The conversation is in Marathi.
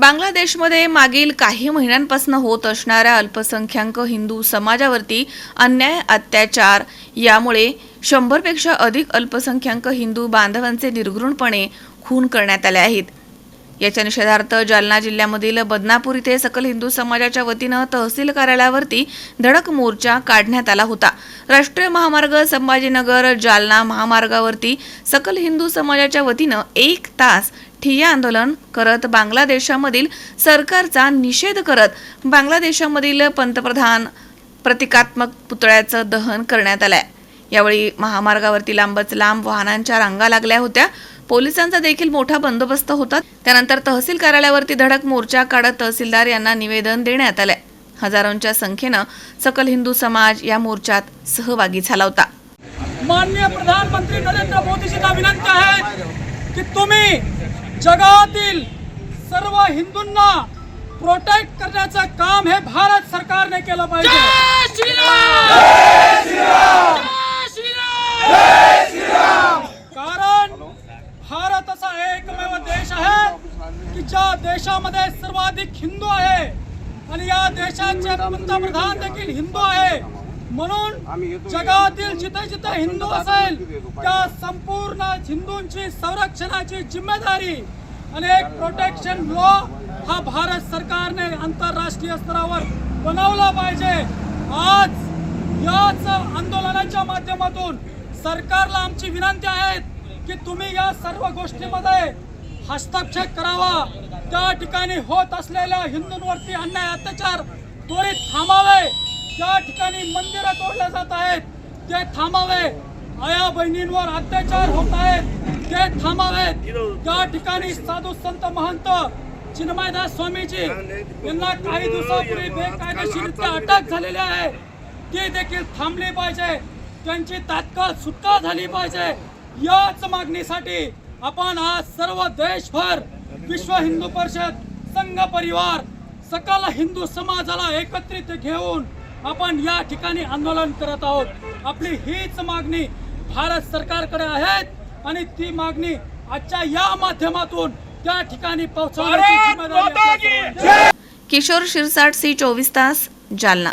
बांगलादेशमध्ये मागील काही महिन्यांपासून होत असणाऱ्या अल्पसंख्याक हिंदू समाजावरती अन्याय अत्याचार यामुळे शंभरपेक्षा अधिक अल्पसंख्याक हिंदू बांधवांचे निर्घृणपणे खून करण्यात आले आहेत. याच्या निषेधार्थ जालना जिल्ह्यामधील बदनापूर इथे सकल हिंदू समाजाच्या वतीनं तहसील कार्यालयावरती धडक मोर्चा काढण्यात आला होता. राष्ट्रीय महामार्ग संभाजीनगर जालना महामार्गावरती सकल हिंदू समाजाच्या वतीनं एक तास ठिय्या आंदोलन करत बांगलादेशामधील सरकारचा निषेध करत बांगलादेशामधील पंतप्रधान प्रतिकात्मक पुतळ्याचं दहन करण्यात आलंय. यावेळी महामार्गावरती लांबच लांब वाहनांच्या रांगा लागल्या होत्या. पोलिसांचा देखील मोठा बंदोबस्त होता. त्यानंतर तहसील कार्यालयावरती धडक मोर्चा काढत तहसीलदार यांना निवेदन देण्यात आलंय. हजारोंच्या संख्येनं सकल हिंदू समाज या मोर्चात सहभागी झाला होता. माननीय प्रधानमंत्री नरेंद्र मोदीजींना विनंती आहे की तुम्ही जगातील सर्व हिंदूंना प्रोटेक्ट करण्याचं काम हे भारत सरकारने केलं पाहिजे. कारण भारत असा एकमेव देश आहे की ज्या देशामध्ये सर्वाधिक हिंदू आहे आणि या देशाचे पंतप्रधान देखील हिंदू आहे. म्हणून जगातील जिथे जिथे हिंदू असेल त्या संपूर्ण हिंदूंची संरक्षणाची जिम्मेदारी आणि एक प्रोटेक्शन लॉ हा भारत सरकारने आंतरराष्ट्रीय स्तरावर बनवला पाहिजे. आज याच आंदोलनाच्या माध्यमातून सरकारला आमची विनंती आहे की तुम्ही या सर्व गोष्टीमध्ये हस्तक्षेप करावा. त्या ठिकाणी होत असलेल्या हिंदूंवरती अन्याय अत्याचार त्वरित थांबावे. त्या ठिकाणी मंदिरं तोडल्या जात आहेत ते थांबावे. आया बहिणींवर अत्याचार होत आहेत ते थांबावेत त्या ठिकाणी साधू संत महंत चिन्मयदास स्वामीजी यांना काही दिवसापूर्वी बेकायदेशीरित्या अटक झालेली आहे ती देखील थांबली पाहिजे. त्यांची तात्काळ सुटका झाली पाहिजे. याच मागणीसाठी आपण आज सर्व देशभर विश्व हिंदू परिषद संघ परिवार सकल हिंदू समाजाला एकत्रित घेऊन आपण या ठिकाणी आंदोलन करत आहोत. आपली हीच मागणी भारत सरकारकडे आहेत आणि ती मागणी आजच्या या माध्यमातून त्या ठिकाणी पोहोचवण्याची. किशोर शिरसाट सी चोवीस तास जालना.